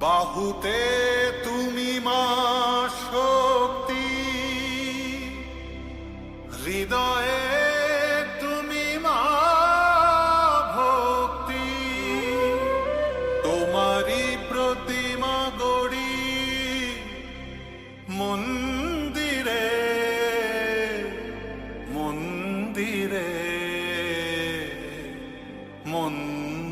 বাহুতে তুমি মা তীরে মন্দির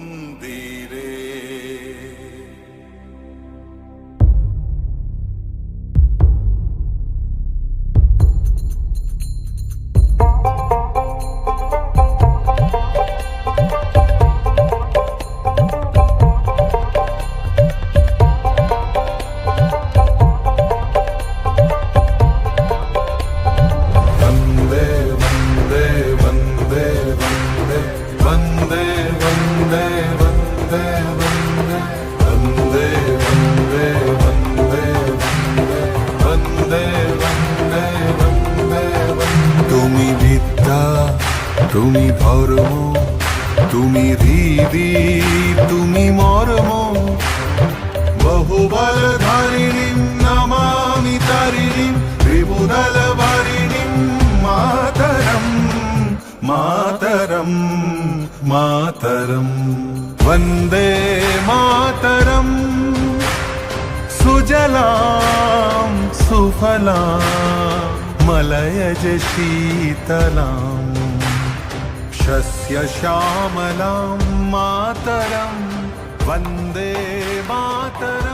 তুমি ধর্ম তুমি হৃদি তুমি মর্ম বহুবল ধারিণীম নমামি তারিণীম ত্রিভুদল ভারিণীম മാതരം മാതരം മാതരം വന്ദേ മാതരം സുജലാം സുഫലാം മലയജ ശീതലാം शस्यश्यामलां मातरं वन्दे मातरम्